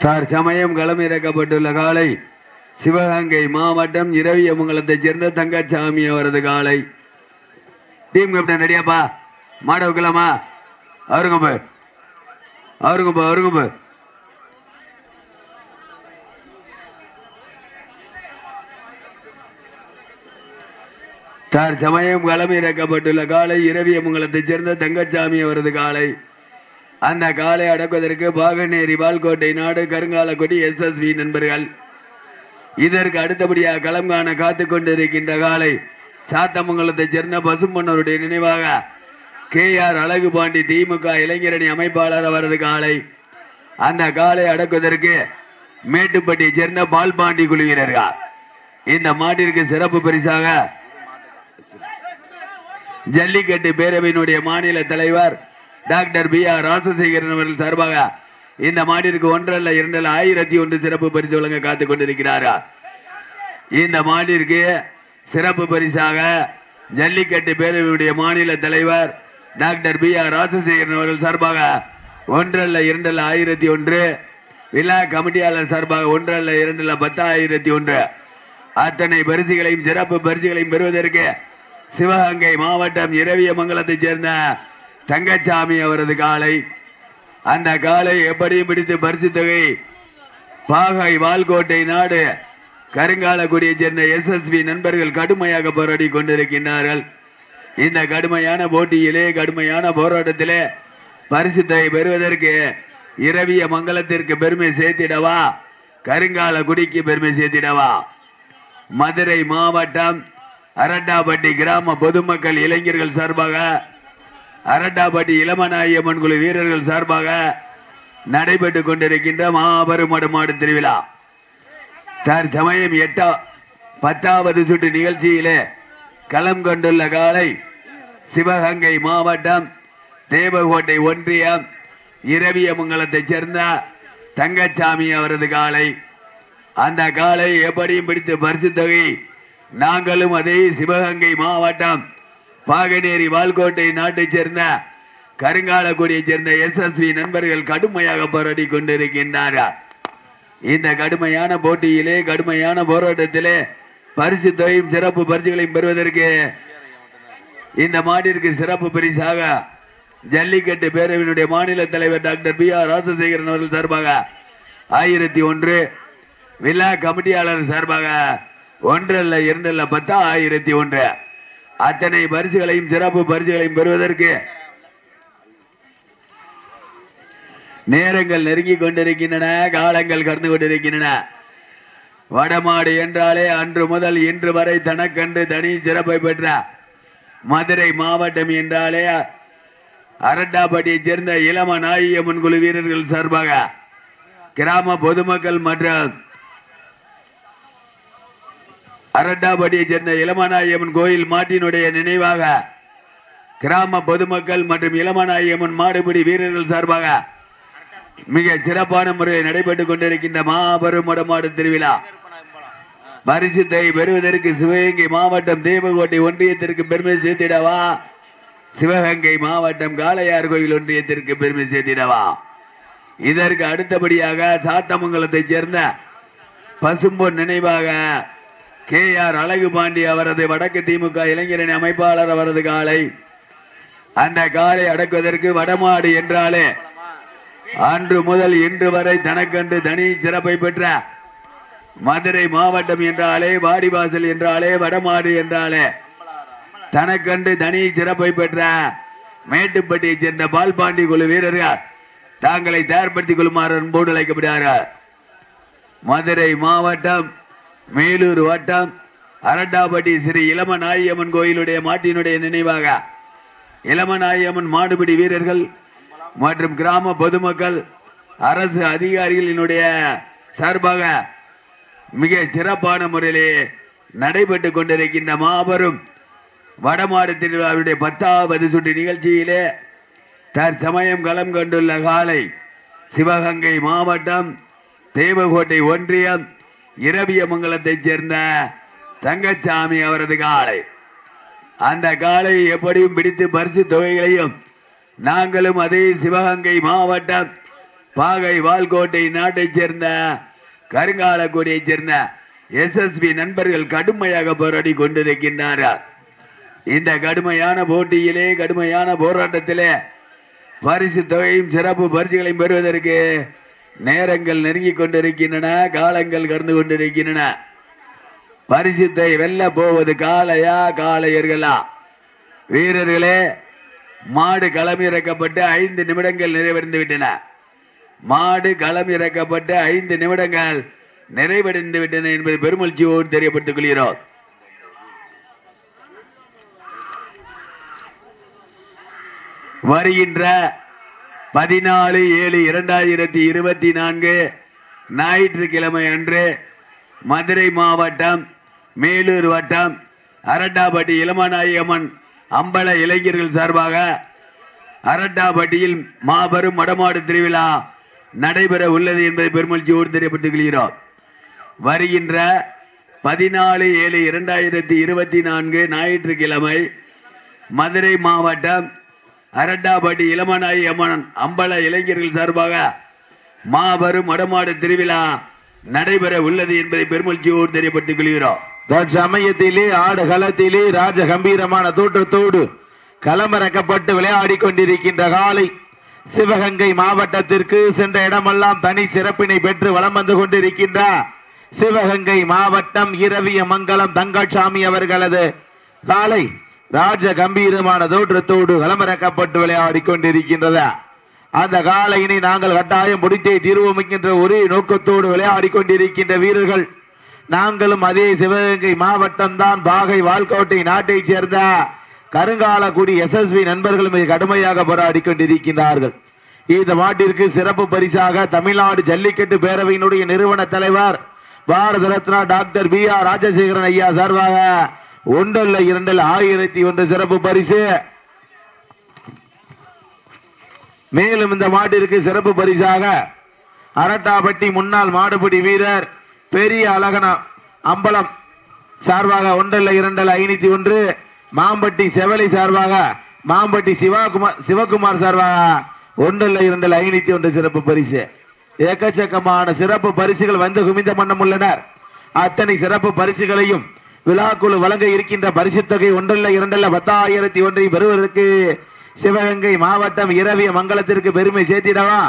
தற்சமயம் களமிறக்கப்பட்டுள்ள காலை சிவகங்கை மாவட்டம் இரவியமங்கலத்தைச் சேர்ந்த தங்கச்சாமி அவரது காலை. டீம் கேப்டன் ரெடியாப்பா மாட வைக்கலாமா? அவருங்க போ அவருங்க போ அவருங்க போ தற்சமயம் களமிறக்கப்பட்டுள்ள காலை இரவியமங்கலத்தைச் சேர்ந்த தங்கச்சாமி அவரது காலை. அந்த காலை அடக்குவதற்கு பாகனேரி வால்கோட்டை நாடு கருங்காலக்குடி எஸ்எஸ்வி நண்பர்கள். இதற்கு அடுத்தபடியாக களம் காண காத்து கொண்டிருக்கின்ற காலை சாத்தமங்கலத்தை சேர்ந்த பசும்பொன்னருடைய நினைவாக கே ஆர் அழகு பாண்டி திமுக இளைஞரணி அமைப்பாளர் அவரது காலை. அந்த காலை அடக்குவதற்கு மேட்டுப்பட்டியை சேர்ந்த பால்பாண்டி பாண்டி குழுவினர்கள் இந்த மாட்டிற்கு சிறப்பு பரிசாக ஜல்லிக்கட்டு பேரவையினுடைய மாநில தலைவர் டாக்டர் பி ஆர் ராசசேகரன் அவர்கள் சார்பாக இந்த மாட்டிற்கு ஒன்றல்ல இரண்டல்ல ஆயிரத்தி ஒன்று சிறப்பு பரிசு வழங்க காத்துக் கொண்டிருக்கிறார்கள் இந்த மாட்டிற்கு சிறப்பு பரிசாக ஜல்லிக்கட்டு பேரவையுடைய மாநில தலைவர் டாக்டர் பி ஆர் ராசசேகரன் அவர்கள் சார்பாக ஒன்றல்ல இரண்டல்ல ஆயிரத்தி ஒன்று விழா கமிட்டியாளர் சார்பாக ஒன்றல்ல இரண்டல்ல பத்தாயிரத்தி ஒன்று. அத்தனை பரிசுகளையும் சிறப்பு பரிசுகளையும் பெறுவதற்கு சிவகங்கை மாவட்டம் இரவியமங்கலத்தைச் சேர்ந்த தங்கச்சாமி அவரது காலை. அந்த காலை எப்படியும் பிடித்து பரிசு தொகை. பாகை வால்கோட்டை நாடு கருங்காலக்குடியை சேர்ந்த எஸ்எஸ்பி நண்பர்கள் கடுமையாக போராடி கொண்டிருக்கின்றார்கள். இந்த கடுமையான போட்டியிலே கடுமையான போராட்டத்திலே பரிசு தொகை பெறுவதற்கு இரவிய மங்கலத்திற்கு பெருமை சேர்த்திடவா? கருங்காலக்குடிக்கு பெருமை சேர்த்திடவா? மதுரை மாவட்டம் அரட்டாப்பட்டி கிராம பொதுமக்கள் இளைஞர்கள் சார்பாக அரட்டாப்பட்டி இளமநாயம்மன் குழு வீரர்கள் சார்பாக நடைபெற்றுக் கொண்டிருக்கின்ற மாபெரும் மாடு திருவிழா தற்சமயம் எட்டா பத்தாவது சுற்று நிகழ்ச்சியிலே களம் கொண்டுள்ள காலை சிவகங்கை மாவட்டம் தேவகோட்டை ஒன்றியம் இரவியமங்கலத்தைச் சேர்ந்த தங்கச்சாமி அவரது காலை. அந்த காலை எப்படியும் பிடித்து பரிசு தொகை நாங்களும் அதே சிவகங்கை மாவட்டம் பாகனேரி வால்கோட்டை நாட்டைச் சேர்ந்த கருங்காலக்குடியைச் சேர்ந்த எஸ்எஸ்வி நண்பர்கள் கடுமையாக போராடி கொண்டிருக்கின்றார்கள். இந்த கடுமையான போட்டியிலே கடுமையான போராட்டத்திலே பரிசு தொகையும் சிறப்பு பரிசுகளையும் பெறுவதற்கு இந்த மாட்டிற்கு சிறப்பு பரிசாக ஜல்லிக்கட்டு பேரவையினுடைய மாநில தலைவர் டாக்டர் பி ஆர் ராசசேகரன் அவர்கள் சார்பாக ஆயிரத்தி ஒன்று விழா கமிட்டியாளர் சார்பாக ஒன்றல்ல இரண்டல்ல பத்தா ஆயிரத்தி ஒன்று. அத்தனை பரிசுகளையும் சிறப்பு பரிசுகளையும் பெறுவதற்கு நேரங்கள் நெருங்கிக் கொண்டிருக்கின்றன காலங்கள் கடந்து கொண்டிருக்கின்றன. வடமாடு என்றாலே அன்று முதல் இன்று வரை தனக்கன்று தனி சிறப்பை பெற்ற மதுரை மாவட்டம் என்றாலே அரட்டாப்பட்டியைச் சேர்ந்த இளம நாயம்மன் குழு வீரர்கள் சார்பாக கிராம பொதுமக்கள் மற்றும் அரண்டாபடியை சேர்ந்த இளமநாயம்மன் கோயில் மாட்டினுடைய நினைவாக கிராம பொதுமக்கள் மற்றும் இளமநாயம்மன் மாடுபிடி வீரர்கள் சார்பாக மிக சிறப்பான முறையில் நடைபெற்றுக் கொண்டிருக்கின்ற மாபெரும் மடமாடு திருவிழா. பரிசுத்தை பெறுவதற்கு சிவகங்கை மாவட்டம் தேவகோட்டை ஒன்றியத்திற்கு பெருமை சேர்த்திடவா? சிவகங்கை மாவட்டம் காளையார் கோயில் ஒன்றியத்திற்கு பெருமை சேர்த்திடவா? இதற்கு அடுத்தபடியாக சாத்தமங்கலத்தைச் சேர்ந்த பசும்பொன் நினைவாக கே ஆர் அழகு பாண்டி அவரது வடக்கு திமுக இளைஞரணி அமைப்பாளர் அவரது காலை. அந்த காலை அடக்குவதற்கு வடமாடு என்றாலே அன்று முதல் இன்று வரை தனக்கன்று தனி சிறப்பை பெற்ற மதுரை மாவட்டம் என்றாலே வாடிவாசல் என்றாலே வடமாடு என்றாலே தனக்கன்று தனி சிறப்பை பெற்ற மேட்டுப்பட்டியைச் சேர்ந்த பால்பாண்டி குழு வீரர்கள் தாங்களை தயார்படுத்திக் கொள்ளுமாறு அன்போடு அழைக்கப்படுகிறார்கள் மதுரை மாவட்டம் மேலூர் வட்டம் அரண்டாபட்டி ஸ்ரீ இளமநாயம்மன் கோயிலுடைய மாட்டினுடைய நினைவாக. இளமநாயம்மன் மாடுபிடி வீரர்கள் மற்றும் கிராம பொதுமக்கள் அரசு அதிகாரிகளினுடைய சார்பாக மிக சிறப்பான முறையிலே நடைபெற்றுக் கொண்டிருக்கின்ற மாபெரும் வடமாடு திருவிழாவுடைய பத்தாவது சுற்று நிகழ்ச்சியிலே தற்சமயம் களம் கண்டுள்ள காலை சிவகங்கை மாவட்டம் தேவகோட்டை ஒன்றியம் இரவியமங்கலத்தைச் சேர்ந்த தங்கச்சாமி அவரது காலை. அந்த காலை எப்படியும் பிடித்து பரிசு தொகைகளையும் நாங்களும் அதே சிவகங்கை மாவட்டம் பாகை வால்கோட்டை நாட்டைச் சேர்ந்த கருங்காலக்குடியைச் சேர்ந்த எஸ்எஸ்பி நண்பர்கள் கடுமையாக போராடி கொண்டிருக்கின்றார்கள். இந்த கடுமையான போட்டியிலே கடுமையான போராட்டத்திலே பரிசு தொகையும் சிறப்பு பரிசுகளையும் பெறுவதற்கு நேரங்கள் நெருங்கிக் கொண்டிருக்கின்றன காலங்கள் கடந்து கொண்டிருக்கின்றன. பரிசுத்தை வெல்ல போவது காளையா காளையர்களா? வீரர்களே மாடு களமிறக்கப்பட்டு ஐந்து நிமிடங்கள் நிறைவடைந்து விட்டன. மாடு களமிறக்கப்பட்டு ஐந்து நிமிடங்கள் நிறைவடைந்து விட்டன என்பது பெருமழ்ச்சியோடு தெரியப்பட்டுக் கொள்கிறோம். வருகின்ற பதினாலு ஏழு இரண்டாயிரத்தி இருபத்தி நான்கு ஞாயிற்றுக்கிழமை அன்று மதுரை மாவட்டம் மேலூர் வட்டம் அரட்டாப்பட்டி இளமநாயகம்மன் அம்பல இளைஞர்கள் சார்பாக அரட்டாப்பட்டியில் மாபெரும் மடமாடு திருவிழா நடைபெற உள்ளது என்பதை பெருமகிழ்ச்சியோடு தெரியப்பட்டுக் கொள்கிறோம். வருகின்ற பதினாலு ஏழு இரண்டாயிரத்தி இருபத்தி நான்கு ஞாயிற்றுக்கிழமை மதுரை மாவட்டம் அரட்டாப்பட்டி இளமநாயகி அம்மன் அம்பல இளைஞர்கள் சார்பாக மாபெரும் மடமாடு திருவிழா நடைபெற உள்ளது என்பதை பெருமகிழ்ச்சியோடு தெரியப்பட்டுக் கொள்கிறோம். தற்சமயத்திலே ஆடு களத்திலே ராஜ கம்பீரமான தோற்றத்தோடு களமிறக்கப்பட்டு விளையாடி கொண்டிருக்கின்ற காலை சிவகங்கை மாவட்டத்திற்கு சென்ற இடமெல்லாம் தனி சிறப்பினை பெற்று வலம் வந்து கொண்டிருக்கின்ற சிவகங்கை மாவட்டம் இரவிய மங்கலம் தங்கசாமி அவர்களது காலை ராஜ கம்பீரமான தோற்றத்தோடு களமிறக்கப்பட்டு விளையாடி கொண்டிருக்கின்றது அந்த காலையினை நாங்கள் கட்டாயம் முடித்தே தீர்வோம் ஒரே நோக்கத்தோடு விளையாடி கொண்டிருக்கின்ற வீரர்கள் நாங்களும் அதே சிவகங்கை மாவட்டம்தான் பாகை வால்கோட்டை நாட்டைச் சேர்ந்த கருங்காலக்குடி எஸ்எஸ்பி நண்பர்கள் மிக கடுமையாக போராடி கொண்டிருக்கின்றார்கள் இந்த மாட்டிற்கு சிறப்பு பரிசாக தமிழ்நாடு ஜல்லிக்கட்டு பேரவையினுடைய நிறுவன தலைவர் Bharat Ratna doctor P R Rajasekaran ஐயா சார்பாக ஒன்றல்ல இரண்டல் ஆயிரத்தி ஒன்று சிறப்பு பரிசு. மேலும் இந்த மாட்டிற்கு சிறப்பு பரிசாக அரட்டாப்பட்டி முன்னாள் மாடுபிடி வீரர் பெரிய அழகன அம்பலம் சார்பாக ஒன்றல்ல இரண்டல் ஐநூத்தி ஒன்று. மாம்பட்டி செவலை சார்பாக மாம்பட்டி சிவகுமார் சிவகுமார் சார்பாக ஒன்றல்ல இரண்டல் ஐநூத்தி ஒன்று சிறப்பு பரிசு. எக்கச்சக்கமான சிறப்பு பரிசுகள் வந்து குமிந்த மன்னம் உள்ளனர் அத்தனை சிறப்பு பரிசுகளையும் விழாக்குழு வழங்க இருக்கின்ற பரிசு தொகை ஒன்றல்ல இரண்டல்ல பத்தாயிரத்தி ஒன்றை பெறுவதற்கு சிவகங்கை மாவட்டம் இரவிய மங்கலத்திற்கு பெருமை சேர்த்திடவா?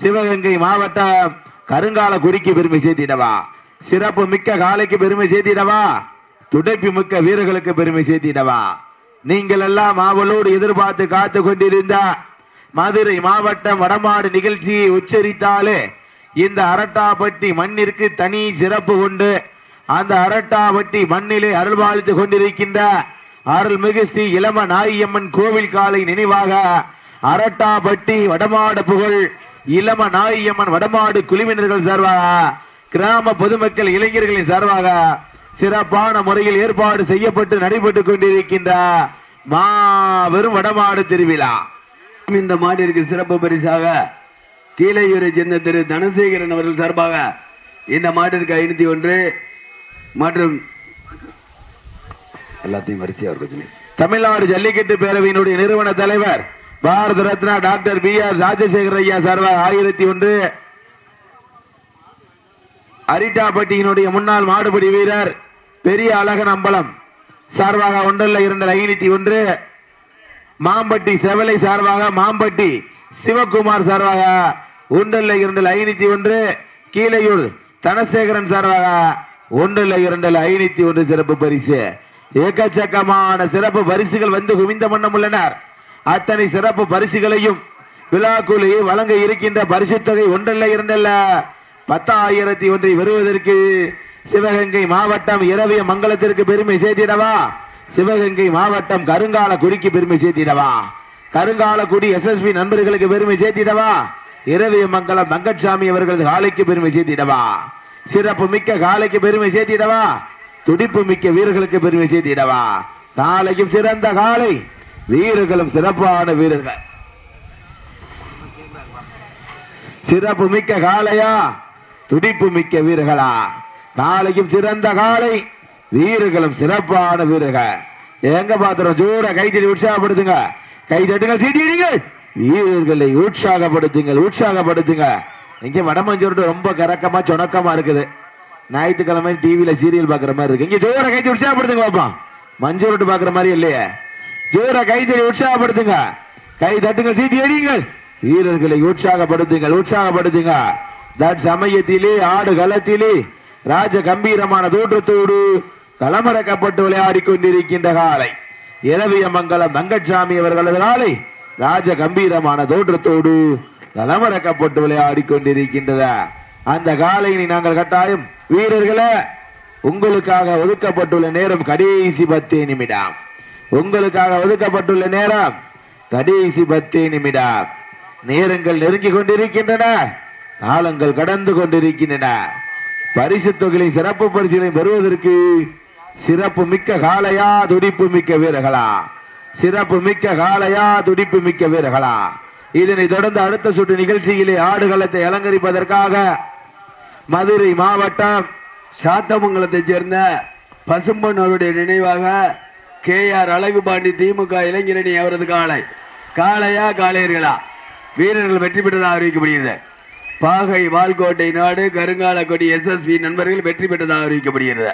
சிவகங்கை மாவட்டம் கருங்கால குறிக்கு பெருமை சேர்த்திடவா? சிறப்பு மிக்க காலைக்கு பெருமை சேர்த்திடவா? துடைப்பு மிக்க வீரர்களுக்கு பெருமை சேர்த்திடவா? நீங்கள் எல்லாம் ஆவலோடு எதிர்பார்த்து காத்து கொண்டிருந்த மதுரை மாவட்டம் வடமாடு நிகழ்ச்சியை உச்சரித்தாலே இந்த அரட்டாப்பட்டி மண்ணிற்கு தனி சிறப்பு உண்டு. அந்த அரட்டாப்பட்டி மண்ணிலே அருள்பாலித்து கொண்டிருக்கின்ற அருள்மிகு ஸ்ரீ இளம நாயம்மன் கோவில் காலை நினைவாக அரட்டாபட்டி வடமாடு புகழ் இளம நாயம்மன் வடமாடு குழுவினர்கள் சார்பாக கிராம பொதுமக்கள் இளைஞர்களின் சார்பாக சிறப்பான முறையில் ஏற்பாடு செய்யப்பட்டு நடைபெற்றுக் கொண்டிருக்கின்ற மாபெரும் வடமாடு திருவிழா. இந்த மாட்டிற்கு சிறப்பு பரிசாக கீழையூரை சேர்ந்த திரு தனசேகரன் அவர்கள் சார்பாக இந்த மாட்டிற்கு ஐநூத்தி ஒன்று மற்றும் எல்லாத்தையும் வரிசையா இருக்கும் சொல்லி தமிழ்நாடு ஜல்லிக்கட்டு பேரவையினுடைய நிறுவன தலைவர் Bharat Ratna doctor P R Rajasekar ஐயா சார்பாக ஆயிரத்தி ஒன்று. அரிட்டாப்பட்டியினுடைய முன்னாள் மாடுபிடி வீரர் பெரிய அழகன் அம்பலம் சார்பாக ஒன்றல்ல இரண்டல் ஐநூத்தி ஒன்று. மாம்பட்டி செவலை சார்பாக மாம்பட்டி சிவகுமார் சார்பாக ஒன்றல்ல இரண்டல் ஐநூத்தி ஒன்று. கீழையூர் தனசேகரன் சார்பாக ஒன்றில் இரண்டில் ஐநூத்தி ஒன்று சிறப்பு பரிசு. ஏக்கச்சக்கமான சிறப்பு பரிசுகள் வந்து குவிந்த வண்ணம் உள்ளனர். அத்தனை சிறப்பு பரிசுகளையும் விழாக்குழு வழங்க இருக்கின்ற பரிசு தொகை ஒன்றல்ல இரண்டல்ல பத்தாயிரத்தி ஒன்றை பெறுவதற்கு சிவகங்கை மாவட்டம் இரவிய மங்கலத்திற்கு பெருமை சேர்த்திடவா? சிவகங்கை மாவட்டம் கருங்கால குடிக்கு பெருமை சேர்த்திடவா? கருங்கால குடி எஸ்எஸ்பி நண்பர்களுக்கு பெருமை சேர்த்திடவா? இரவிய மங்கலம் மங்கட்சாமி அவர்களது காலைக்கு பெருமை சேர்த்திடவா? சிறப்பு மிக்க காலைக்கு பெருமை சேர்த்திடவா? துடிப்பு மிக்க வீரர்களுக்கு பெருமை சேர்த்திடவா? காலையும் சிறந்த காலை. வீரர்களும் சிறப்பான வீரர்கள். சிறப்பு மிக்க காளையா துடிப்பு மிக்க வீரர்களா? காலையும் சிறந்த காலை. வீரர்களும் சிறப்பான வீரர்கள். எங்க பாத்திரம் ஜோர கைத்தடி உற்சாகப்படுத்துங்க? கை தட்டுங்க சீட்டிடுங்கள் வீரர்களை உற்சாகப்படுத்துங்கள் உற்சாகப்படுத்துங்க. இங்க வடமஞ்சூர் ரொம்ப கரக்கமா சொணக்கமா இருக்குது. ஞாயிற்றுக்கிழமை டிவியில சீரியல் பாக்குற மாதிரி இருக்கு. இங்க ஜோர கைத்து உற்சாகப்படுத்துங்க பாப்பா. மஞ்சூர் பாக்குற மாதிரி இல்லையே. ஜோர கைத்தறி உற்சாகப்படுத்துங்க. கை தட்டுங்க சீட்டி அடியுங்கள். வீரர்களை உற்சாகப்படுத்துங்கள் உற்சாகப்படுத்துங்க. தட் சமயத்திலே ஆடு களத்திலே ராஜ கம்பீரமான தோற்றத்தோடு களமறக்கப்பட்டு விளையாடி கொண்டிருக்கின்ற காலை. இரவியமங்கலம் தங்கச்சாமி அவர்களது காலை. ராஜ கம்பீரமான தோற்றத்தோடு களமறக்கப்பட்டு விளையாடி கொண்டிருக்கின்றதா அந்த காலையினை நாங்கள் கட்டாயம் வீரர்களே உங்களுக்காக ஒதுக்கப்பட்டுள்ள நேரம் கடைசி பத்தே நிமிடம். உங்களுக்காக ஒதுக்கப்பட்டுள்ள நேரம் கடைசி பத்தே நிமிடம். நேரங்கள் நெருங்கிக் கொண்டிருக்கின்றன காலங்கள் கடந்து கொண்டிருக்கின்றன. பரிசு தொகையை சிறப்பு பரிசுகளை பெறுவதற்கு சிறப்பு மிக்க காலையா துடிப்பு மிக்க வீரர்களா? சிறப்பு மிக்க காலையா துடிப்பு மிக்க வீரர்களா? இதனை தொடர்ந்து அடுத்த சுற்று நிகழ்ச்சியிலே ஆடுகளத்தை அலங்கரிப்பதற்காக மதுரை மாவட்டம் சாத்தமங்கலத்தைச் சேர்ந்த பசும்பன் அவருடைய நினைவாக கே ஆர் அழகுபாண்டி திமுக இளைஞரணி அவரது காளை. காளையா காளையர்களா? வீரர்கள் வெற்றி பெற்றதாக அறிவிக்கப்படுகிறது. பாகை வால்கோட்டை நாடு கருங்காலக்கொடி எஸ்எஸ்பி நண்பர்கள் வெற்றி பெற்றதாக அறிவிக்கப்படுகிறது.